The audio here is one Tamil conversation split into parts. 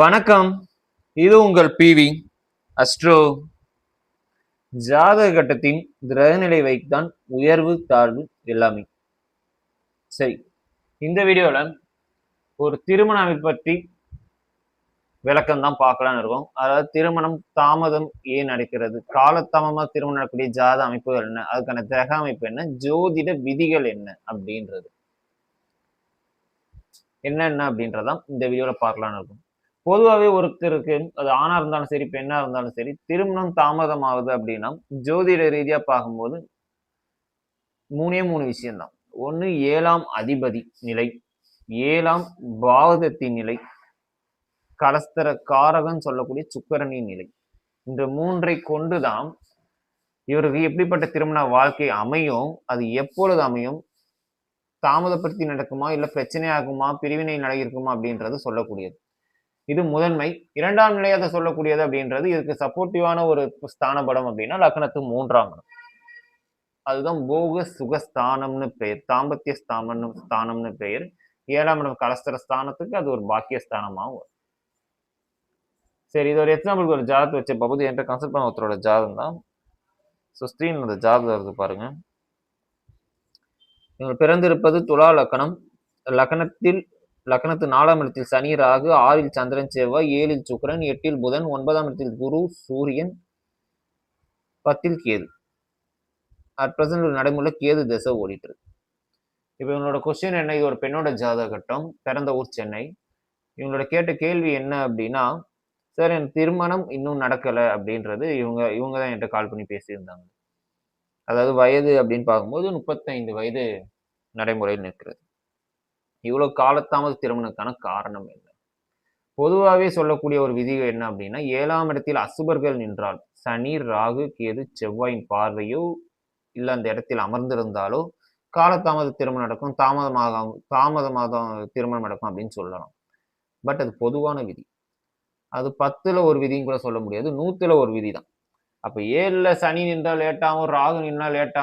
வணக்கம். இது உங்கள் பிவி அஸ்ட்ரோ. ஜாதக கட்டத்தின் கிரகநிலை வைத்தான் உயர்வு தாழ்வு எல்லாமே. சரி இந்த வீடியோவில் ஒரு திருமண பற்றி விளக்கம் தான் பார்க்கலாம்னு இருக்கோம். அதாவது திருமணம் தாமதம் ஏன் நடக்கிறது? காலத்தாமமாக திருமணம் நடக்கக்கூடிய ஜாத அமைப்புகள் என்ன? அதுக்கான கிரக அமைப்பு என்ன? ஜோதிட விதிகள் என்ன? அப்படின்றது. என்னென்ன அப்படின்றதான் இந்த வீடியோவில் பார்க்கலாம்னு இருக்கும். பொதுவாகவே ஒருத்தருக்கு அது ஆணாக இருந்தாலும் சரி பெண்ணாக இருந்தாலும் சரி திருமணம் தாமதம் ஆகுது அப்படின்னா ஜோதிட ரீதியா பார்க்கும்போது மூணே மூணு விஷயம்தான். ஒன்று ஏழாம் அதிபதி நிலை ஏழாம் பாவகத்தின் நிலை கலஸ்தர காரகன் சொல்லக்கூடிய சுக்கரனின் நிலை. இந்த மூன்றை கொண்டுதான் இவருக்கு எப்படிப்பட்ட திருமண வாழ்க்கை அமையும் அது எப்பொழுது அமையும் தாமதப்படுத்தி நடக்குமா இல்லை பிரச்சனை ஆகுமா பிரிவினை நடக்கிருக்குமா அப்படின்றது சொல்லக்கூடியது. இது முதன்மை. இரண்டாம் நிலையாக சொல்லக்கூடியது அப்படின்றது இதுக்கு சப்போர்ட்டிவான ஒரு ஸ்தான படம் அப்படின்னா லக்னத்து மூன்றாம் இடம். அதுதான் போக சுகஸ்தானம்னு பெயர். தாம்பத்திய ஸ்தானம்னு ஸ்தானம்னு பெயர். ஏழாம் இடம் கலஸ்தர ஸ்தானத்துக்கு அது ஒரு பாக்கிய ஸ்தானமாகவும் வரும். சரி இது ஒரு எக்ஸாம்பிளுக்கு ஒரு ஜாதத்தை வச்ச பகுதி என்கிட்ட கன்சல்ட் பண்ண ஒருத்தரோட ஜாதம் தான் ஸோ ஸ்க்ரீன் அந்த ஜாதகம் வருது பாருங்க. இவங்க பிறந்திருப்பது துலா லக்கணம். லக்கணத்தில் லக்னத்து நாலாம் இடத்தில் சனி ராகு ஆறில் சந்திரன் செவ்வாய் ஏழில் சுக்கரன் எட்டில் புதன் ஒன்பதாம் இடத்தில் குரு சூரியன் பத்தில் கேது. அட் பிரசன்ட் ஒரு கேது திசை ஓடிட்டு இருக்கு. இப்போ இவங்களோட கொஸ்டின் என்ன? இது ஒரு பெண்ணோட ஜாதகட்டம். பிறந்த ஊர் சென்னை. இவங்களோட கேட்ட கேள்வி என்ன அப்படின்னா சார் என் திருமணம் இன்னும் நடக்கலை அப்படின்றது இவங்க இவங்க தான் என்கிட்ட கால் பண்ணி பேசியிருந்தாங்க. அதாவது வயது அப்படின்னு பார்க்கும்போது முப்பத்தைந்து வயது நடைமுறையில் நிற்கிறது. இவ்வளோ காலத்தாமத திருமணத்துக்கான காரணம் என்ன? பொதுவாகவே சொல்லக்கூடிய ஒரு விதிகள் என்ன அப்படின்னா ஏழாம் இடத்தில் அசுபர்கள் நின்றால் சனி ராகு கேது செவ்வாயின் பார்வையோ இல்லை அந்த இடத்தில் அமர்ந்திருந்தாலோ காலதாமத திருமணம் நடக்கும் தாமதமாக தாமதமாக திருமணம் நடக்கும் அப்படின்னு சொல்லலாம். பட் அது பொதுவான விதி. அது பத்தில் ஒரு விதின்னு கூட சொல்ல முடியாது நூற்றில் ஒரு விதி தான் அப்போ ஏழில் சனி நின்றா லேட்டாகும் ராகு நின்னா லேட்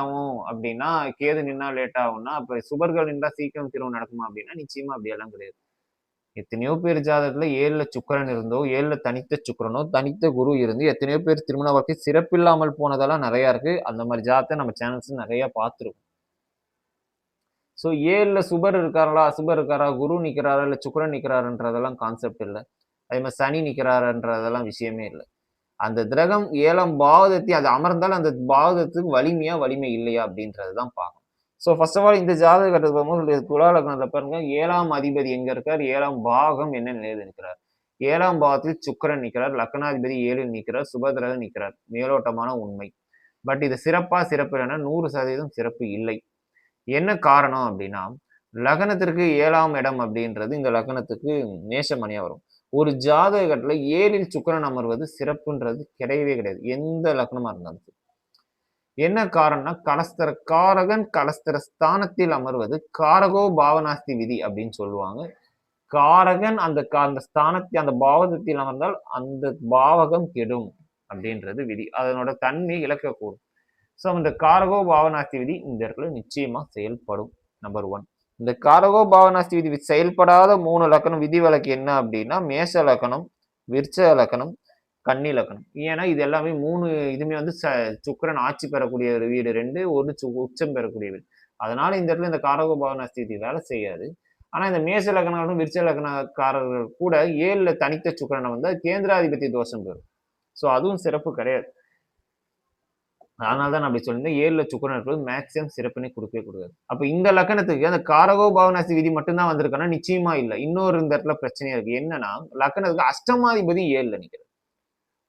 அப்படின்னா கேது நின்னா லேட்டாகும்னா அப்போ சுபர்கள் நின்றா சீக்கிரம் திருமணம் நடக்குமா அப்படின்னா நிச்சயமா அப்படியெல்லாம் கிடையாது. எத்தனையோ பேர் ஜாதகத்துல ஏழுல சுக்கரன் இருந்தோ ஏழுல தனித்த சுக்கரனோ தனித்த குரு இருந்து எத்தனையோ பேர் திருமண வாழ்க்கை சிறப்பில்லாமல் போனதெல்லாம் நிறையா இருக்கு. அந்த மாதிரி ஜாதத்தை நம்ம சேனல்ஸ் நிறைய பார்த்துருக்கோம். ஸோ ஏழுல சுபர் இருக்காரா அசுபர் இருக்காரா குரு நிற்கிறாரா இல்லை சுக்கரன் நிற்கிறாருன்றதெல்லாம் கான்செப்ட் இல்லை. அதே மாதிரி சனி நிற்கிறாருன்றதெல்லாம் விஷயமே இல்லை. அந்த திரகம் ஏழாம் பாவதத்தை அது அமர்ந்தால் அந்த பாவதத்துக்கு வலிமையா வலிமை இல்லையா அப்படின்றது தான் பார்க்கணும். ஸோ ஃபர்ஸ்ட் ஆஃப் ஆல் இந்த ஜாதக கட்டத்துக்கு போகும்போது துலா லக்னத்தை பாருங்க ஏழாம் அதிபதி எங்க இருக்கார்? ஏழாம் பாகம் என்ன நிலையில் இருக்கிறார்? ஏழாம் பாவத்தில் சுக்கரன் நிற்கிறார் லக்னாதிபதி ஏழில் நிற்கிறார் சுபதிரகன் நிற்கிறார். மேலோட்டமான உண்மை. பட் இது சிறப்பா சிறப்பு இல்லைன்னா நூறு சதவீதம் சிறப்பு இல்லை. என்ன காரணம் அப்படின்னா லக்னத்திற்கு ஏழாம் இடம் அப்படின்றது இந்த லக்னத்துக்கு நேசமணியா வரும். ஒரு ஜாதக கட்டத்தில் ஏழில் சுக்கரன் அமர்வது சிறப்புன்றது கிடையவே கிடையாது. எந்த லக்னமா இருந்தாலும் என்ன காரணம்னா கலஸ்தர காரகன் கலஸ்தர ஸ்தானத்தில் அமர்வது காரகோ பாவனாஸ்தி விதி அப்படின்னு சொல்லுவாங்க. காரகன் அந்த கா- அந்த ஸ்தானத்தில் அந்த பாவகத்தில் அமர்ந்தால் அந்த பாவகம் கெடும் அப்படின்றது விதி. அதனோட தன்மை இழக்கக்கூடும். ஸோ அந்த காரகோ பாவனாஸ்தி விதி இந்த இடத்துல நிச்சயமா செயல்படும் நம்பர் ஒன் இந்த காரகோ பாவனாஸ்தி விதி செயல்படாத மூணு லக்கணம் விதி விலக்கு என்ன அப்படின்னா மேச லக்கணம் விருச்ச லக்கணம் கன்னி லக்கணம் ஏன்னா இது எல்லாமே மூணு இதுமே வந்து ச சுக்கிரன் ஆட்சி பெறக்கூடிய ஒரு வீடு ரெண்டு ஒரு சு உச்சம் பெறக்கூடிய வீடு. அதனால இந்த இடத்துல இந்த காரகோ பாவனாஸ்தி விதி வேலை செய்யாது. ஆனால் இந்த மேச லக்னம் விருச்ச லக்னக்காரர்கள் கூட ஏழில் தனித்த சுக்கிரனை வந்து கேந்திராதிபத்திய தோஷம் பெறும். ஸோ அதுவும் சிறப்பு கிடையாது. அதனால தான் நான் அப்படி சொல்லியிருந்தேன். ஏழுல சுக்கரன் இருக்கிறது மேக்சிமம் சிறப்பினை கொடுக்கவே கொடுக்காது. அப்போ இந்த லக்கணத்துக்கு அந்த காரகோ பாவனாசி விதி மட்டும்தான் வந்திருக்கானா நிச்சயமா இல்லை. இன்னொரு இந்த இடத்துல பிரச்சனையா இருக்கு. என்னன்னா லக்கணத்துக்கு அஷ்டமாதிபதி ஏழுல நிற்கிறது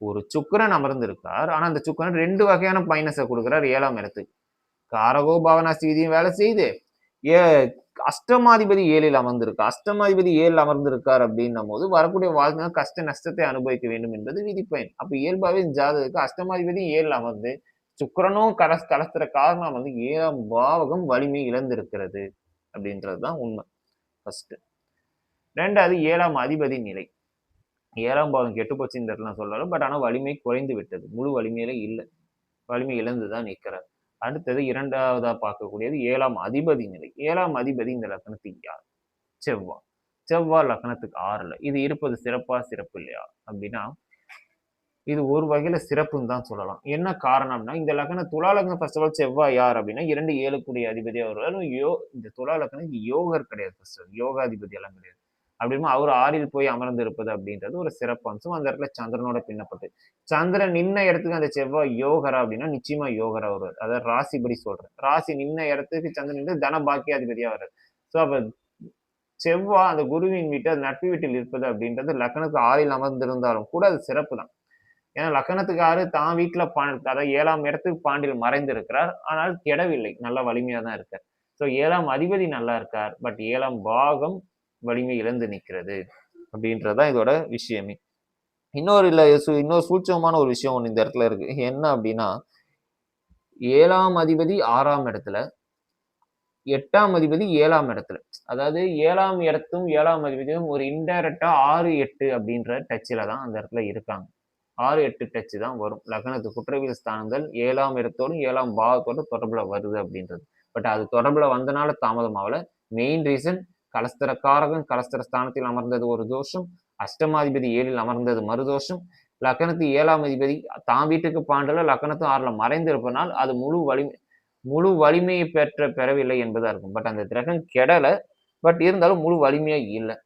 ஒரு சுக்கிரன் அமர்ந்திருக்கார் ஆனா அந்த சுக்கிரன் ரெண்டு வகையான மைனஸை கொடுக்குறார் ஏழாம் இடத்துக்கு. காரகோ பாவனாசி விதியும் வேலை செய்யுது. ஏ அஷ்டமாதிபதி ஏழில் அமர்ந்திருக்கு அஷ்டமாதிபதி ஏழில் அமர்ந்திருக்கார் அப்படின்னும் போது வரக்கூடிய வாழ்க்கை கஷ்ட நஷ்டத்தை அனுபவிக்க வேண்டும் என்பது விதிப்பயன். அப்போ இயல்பாகவே ஜாதகத்துக்கு அஷ்டமாதிபதி ஏழில் அமர்ந்து சுக்கரனும் கலஸ் கலத்துற காரணம் வந்து ஏழாம் பாவகம் வலிமை இழந்திருக்கிறது அப்படின்றது தான் உண்மை ஃபர்ஸ்ட் ரெண்டாவது ஏழாம் அதிபதி நிலை. ஏழாம் பாவம் கெட்டு போச்சு இந்த இடத்துல சொல்லலாம் பட் ஆனால் வலிமை குறைந்து விட்டது. முழு வலிமையில இல்லை. வலிமை இழந்து தான் நிற்கிறார். அடுத்தது இரண்டாவதா பார்க்கக்கூடியது ஏழாம் அதிபதி நிலை. ஏழாம் அதிபதி இந்த லக்னத்துக்கு யார்? செவ்வாய். செவ்வாய் லக்னத்துக்கு ஆறுல. இது இருப்பது சிறப்பா சிறப்பு இல்லையா? அப்படின்னா இது ஒரு வகையில சிறப்புன்னு தான் சொல்லலாம். என்ன காரணம்னா இந்த லக்னம் துலா லக்னம் ஃபர்ஸ்ட் ஆஃப் ஆல் செவ்வாய் யார் அப்படின்னா இரண்டு ஏழுக்குடிய அதிபதி அவர். யோ இந்த துலா லக்னம் யோகர் கிடையாது ஃபர்ஸ்ட் யோகாதிபதி எல்லாம் கிடையாது. அப்படிமா அவர் ஆறில் போய் அமர்ந்து இருப்பது அப்படின்றது ஒரு சிறப்பு அம்சம். அந்த இடத்துல சந்திரனோட பின்னப்பட்டு. சந்திரன் நின்ன இடத்துக்கு அந்த செவ்வாய் யோகரா அப்படின்னா நிச்சயமா யோகரா வருவார் அதாவது ராசிபடி சொல்றேன். ராசி நின்ன இடத்துக்கு சந்திரன் வந்து தன பாக்கியாதிபதியா வர்றாரு. ஸோ அப்ப செவ்வாய் அந்த குருவின் வீட்டு அது நட்பு வீட்டில் இருப்பது அப்படின்றது லக்னத்துக்கு ஆறில் அமர்ந்திருந்தாலும் கூட அது சிறப்பு தான். ஏன்னா லக்னத்துக்கு ஆறு தான் வீட்டுல பாண்டி அதாவது ஏழாம் இடத்துக்கு பாண்டியில் மறைந்திருக்கிறார். ஆனால் கெடவில்லை. நல்ல வலிமையா தான் இருக்கார். ஸோ ஏழாம் அதிபதி நல்லா இருக்கார். பட் ஏழாம் பாகம் வலிமை இழந்து நிற்கிறது அப்படின்றதான் இதோட விஷயமே. இன்னொரு இல்லை இன்னொரு சூட்சமான ஒரு விஷயம் ஒன்று இந்த இடத்துல இருக்கு. என்ன அப்படின்னா ஏழாம் அதிபதி ஆறாம் இடத்துல எட்டாம் அதிபதி ஏழாம் இடத்துல. அதாவது ஏழாம் இடத்தும் ஏழாம் அதிபதியும் ஒரு இன்டைரக்டா ஆறு எட்டு அப்படின்ற டச்சில் தான் அந்த இடத்துல இருக்காங்க. ஆறு எட்டு டச்சு தான் வரும். லக்னத்து குற்றவியல் ஸ்தானங்கள் ஏழாம் இடத்தோடும் ஏழாம் பாவத்தோட தொடர்புல வருது அப்படின்றது. பட் அது தொடர்புல வந்தனால தாமதமாகல. மெயின் ரீசன் கலஸ்தரக்காரகன் கலஸ்தர ஸ்தானத்தில் அமர்ந்தது ஒரு தோஷம். அஷ்டமாதிபதி ஏழில் அமர்ந்தது மறுதோஷம் லக்கணத்து ஏழாம் அதிபதி தான் வீட்டுக்கு பாண்டல லக்கணத்தும் ஆறுல மறைந்திருப்பனால் அது முழு வலிமை முழு வலிமையை பெற்ற பெறவில்லை என்பதா இருக்கும். பட் அந்த கிரகம் கெடலை. பட் இருந்தாலும் முழு வலிமையா இல்லை.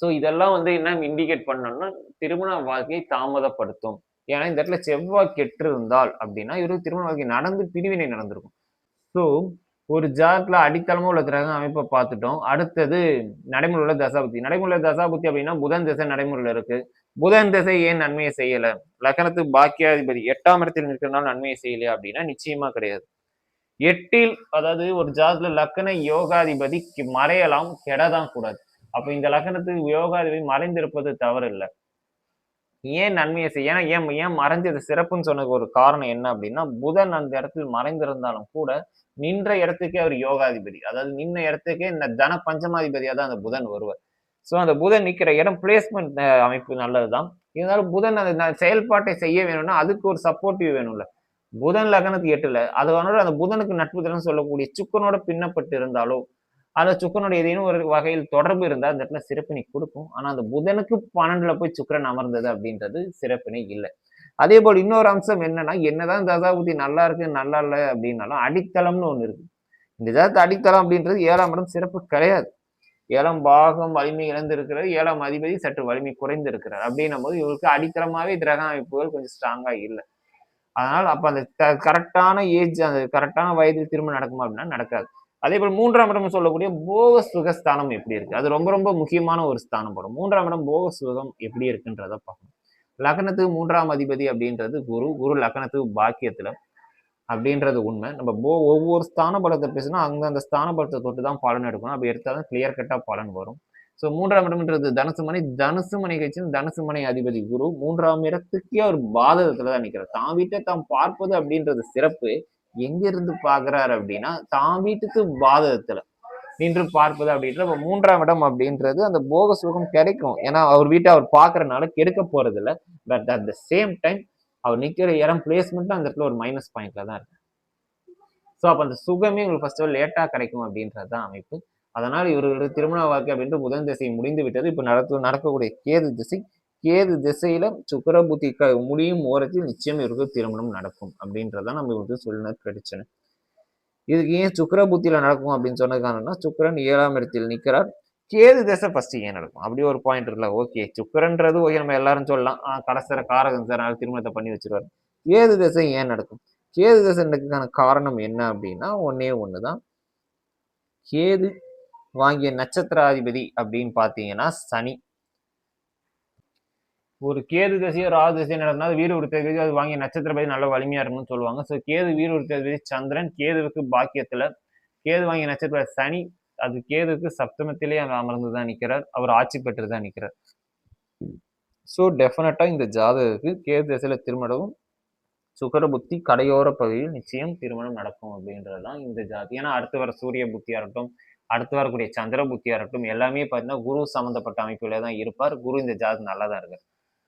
ஸோ இதெல்லாம் வந்து என்ன இண்டிகேட் பண்ணணும்னா திருமண வாழ்க்கையை தாமதப்படுத்தும். ஏன்னா இந்த இடத்துல செவ்வாய் கெட்டு இருந்தால் அப்படின்னா இவருக்கு திருமண வாழ்க்கை நடந்து பிரிவினை நடந்திருக்கும். ஸோ ஒரு ஜாதத்தில் அடித்தளமா உள்ள கிரக அமைப்பை பார்த்துட்டோம். அடுத்தது நடைமுறை உள்ள தசாபுத்தி. நடைமுறை தசாபுத்தி அப்படின்னா புதன் திசை நடைமுறையில் இருக்கு. புதன் திசை ஏன் நன்மையை செய்யலை? லக்கணத்துக்கு பாக்கியாதிபதி எட்டாம் இடத்தில் இருக்கிறனால நன்மையை செய்யலையா அப்படின்னா நிச்சயமா கிடையாது. எட்டில் அதாவது ஒரு ஜாதத்துல லக்கண யோகாதிபதி மறையலாம் கெடதான் கூடாது. அப்ப இந்த லக்னத்துக்கு யோகாதிபதி மறைந்திருப்பது தவறு இல்லை ஏன் நன்மையை செய்ய ஏன்னா ஏன் ஏன் மறைஞ்சது சிறப்புன்னு சொன்னதுக்கு ஒரு காரணம் என்ன அப்படின்னா புதன் அந்த இடத்தில் மறைந்திருந்தாலும் கூட நின்ற இடத்துக்கே அவர் யோகாதிபதி. அதாவது நின்ற இடத்துக்கே இந்த தன பஞ்சமாதிபதியாக தான் அந்த புதன் வருவார். ஸோ அந்த புதன் நிற்கிற இடம் பிளேஸ்மெண்ட் அமைப்பு நல்லதுதான். இருந்தாலும் புதன் அந்த செயல்பாட்டை செய்ய வேணும்னா அதுக்கு ஒரு சப்போர்ட்டிவ் வேணும்ல. புதன் லக்னத்துக்கு எட்டுல அது அந்த புதனுக்கு நட்பு சொல்லக்கூடிய சுக்கனோட பின்னப்பட்டு இருந்தாலோ அந்த சுக்கரனுடைய ஏதேனும் ஒரு வகையில் தொடர்பு இருந்தால் அந்த இடத்துல சிறப்பினை கொடுக்கும். ஆனால் அந்த புதனுக்கு பன்னெண்டுல போய் சுக்கரன் அமர்ந்தது அப்படின்றது சிறப்பினை இல்லை. அதே போல் இன்னொரு அம்சம் என்னன்னா என்னதான் தசாபுத்தி நல்லா இருக்கு நல்லா இல்லை அப்படின்னாலும் அடித்தளம்னு ஒன்று இருக்கு. இந்த ஜாதத்து அடித்தளம் அப்படின்றது ஏழாம் இடம் சிறப்பு கிடையாது. ஏழாம் பாகம் வலிமை இழந்திருக்கிறது ஏழாம் அதிபதி சற்று வலிமை குறைந்திருக்கிறார். அப்படின்னும் போது இவருக்கு அடித்தளமாகவே கிரக அமைப்புகள் கொஞ்சம் ஸ்ட்ராங்காக இல்லை. அதனால் அப்போ அந்த கரெக்டான ஏஜ் அந்த கரெக்டான வயதில் திரும்ப நடக்குமா அப்படின்னா நடக்காது. அதே போல் மூன்றாம் இடம் சொல்லக்கூடிய போக சுகஸ்தானம் எப்படி இருக்கு? அது ரொம்ப ரொம்ப முக்கியமான ஒரு ஸ்தானம் படம் மூன்றாம் இடம் போக சுகம் எப்படி இருக்குன்றத பார்க்கணும். லக்னத்துக்கு மூன்றாம் அதிபதி அப்படின்றது குரு. குரு லக்னத்துக்கு பாக்கியத்துல அப்படின்றது உண்மை. நம்ம போ ஒவ்வொரு ஸ்தான பலத்தை பேசினா அங்கே அந்த ஸ்தான பலத்தை தொட்டு தான் பலன் எடுக்கணும். அப்படி எடுத்தால் கிளியர் கட்டாக பலன் வரும். ஸோ மூன்றாம் இடம்ன்றது தனுசு மணி தனுசு மணி கட்சி தனுசு மணி அதிபதி குரு. மூன்றாம் இடத்துக்கே அவர் பாதகத்துல தான் நிற்கிறார் தான் வீட்டை தாம் பார்ப்பது அப்படின்றது சிறப்பு. எங்க இருந்து பாக்குறாரு அப்படின்னா தான் வீட்டுக்கு பாதகத்துல நின்று பார்ப்பது அப்படின்ற மூன்றாம் இடம் அப்படின்றது அந்த போக சுகம் கிடைக்கும். ஏன்னா அவர் வீட்டை அவர் பாக்குறதுனால கெடுக்க போறது இல்லை but at the same time அவர் நிக்கிற இடம் பிளேஸ்மெண்ட் அந்த இடத்துல ஒரு மைனஸ் பாயிண்ட்ல தான் இருக்கு. ஸோ அப்போ அந்த சுகமே உங்களுக்கு ஃபர்ஸ்ட் ஆஃப் லேட்டாக கிடைக்கும் அப்படின்றது தான் அமைப்பு. அதனால் இவர்களுடைய திருமண வாழ்க்கை அப்படின்ட்டு முதல் திசை முடிந்து விட்டது. இப்போ நடத்து நடக்கக்கூடிய கேது திசை கேது திசையில சுக்கர புத்தி க முடியும் ஓரத்தில் நிச்சயம் இவருக்கு திருமணம் நடக்கும் அப்படின்றதான் நம்ம இவருக்கு சொல்லின பிரச்சனை. இதுக்கு ஏன் சுக்கர புத்தியில நடக்கும் அப்படின்னு சொன்னதுக்கான சுக்கரன் ஏழாம் இடத்தில் நிற்கிறார். கேது திசை ஃபர்ஸ்ட் ஏன் நடக்கும்? அப்படி ஒரு பாயிண்ட் இருக்குல்ல. ஓகே சுக்கரன்றது ஓகே நம்ம எல்லாரும் சொல்லலாம். ஆஹ் கடைசிற காரகம் சார் திருமணத்தை பண்ணி வச்சிருவாரு. கேது திசை ஏன் நடக்கும்? கேது திசை காரணம் என்ன அப்படின்னா ஒன்னே ஒண்ணுதான். கேது வாங்கிய நட்சத்திராதிபதி அப்படின்னு பார்த்தீங்கன்னா சனி. ஒரு கேது தசையோ ராகு தசையோ நடந்தால் வீடு உடுத்தது அது வாங்கிய நட்சத்திரபதி நல்ல வலிமையா இருக்கும்னு சொல்லுவாங்க. ஸோ கேது வீடு உடுத்தது சந்திரன் கேதுவுக்கு பாக்கியத்துல கேது வாங்கிய நட்சத்திர சனி அது கேதுக்கு சப்தமத்திலே அங்கே அமர்ந்து தான் நிற்கிறார் அவர் ஆட்சி பெற்று தான் நிற்கிறார் ஸோ டெஃபினட்டா இந்த ஜாதகத்துக்கு கேது திசையில திருமணமும் சுகர புத்தி கடையோர பகுதியில் நிச்சயம் திருமணம் நடக்கும் அப்படின்றது தான் இந்த ஜாதி. ஏன்னா அடுத்து வர சூரிய புத்தியா இருக்கட்டும் அடுத்து வரக்கூடிய சந்திர புத்தியா இருக்கட்டும் எல்லாமே பார்த்தீங்கன்னா குரு சம்மந்தப்பட்ட அமைப்புல தான் இருப்பார். குரு இந்த ஜாதி நல்லா தான் இருக்கார்.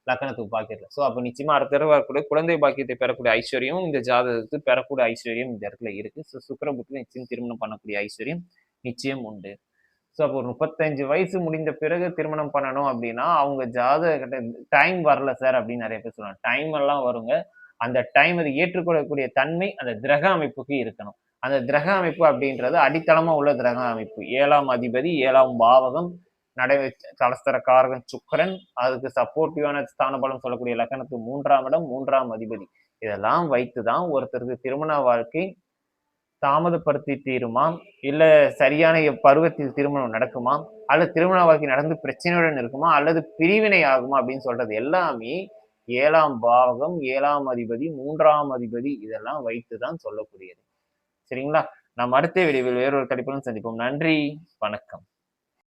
லக்கணத்துக்கு பாக்கியத்தில் ஸோ அப்போ நிச்சயமா அடுத்த தடவை வரக்கூடிய குழந்தை பாக்கியத்தை பெறக்கூடிய ஐஸ்வர்யம் இந்த ஜாதகத்துக்கு பெறக்கூடிய ஐஸ்வர்யம் இந்த இடத்துல இருக்கு. ஸோ சுக்கரபுத்தில நிச்சயம் திருமணம் பண்ணக்கூடிய ஐஸ்வர்யம் நிச்சயம் உண்டு. ஸோ அப்போ ஒரு முப்பத்தஞ்சு வயசு முடிந்த பிறகு திருமணம் பண்ணணும் அப்படின்னா அவங்க ஜாதக டைம் வரல சார் அப்படின்னு நிறைய பேர் சொல்லுவாங்க. டைம் எல்லாம் வருங்க. அந்த டைம் அது ஏற்றுக்கொள்ளக்கூடிய தன்மை அந்த கிரக அமைப்புக்கு இருக்கணும். அந்த கிரக அமைப்பு அப்படின்றது அடித்தளமாக உள்ள கிரக அமைப்பு. ஏழாம் அதிபதி ஏழாம் பாவகம் நடை தலஸ்தர காரகன் சுக்கரன் அதுக்கு சப்போர்ட்டிவான ஸ்தான பலம் சொல்லக்கூடிய லக்கணத்துக்கு மூன்றாம் இடம் மூன்றாம் அதிபதி. இதெல்லாம் வைத்துதான் ஒருத்தருக்கு திருமண வாழ்க்கை தாமதப்படுத்தி தீருமா? இல்ல சரியான பருவத்தில் திருமணம் நடக்குமா? அல்லது திருமண வாழ்க்கை நடந்து பிரச்சனையுடன் இருக்குமா? அல்லது பிரிவினை ஆகுமா? அப்படின்னு சொல்றது எல்லாமே ஏழாம் பாவகம் ஏழாம் அதிபதி மூன்றாம் அதிபதி இதெல்லாம் வைத்துதான் சொல்லக்கூடியது. சரிங்களா? நாம் அடுத்த விரைவில் வேறொரு கடிப்பிலும் சந்திப்போம். நன்றி வணக்கம்.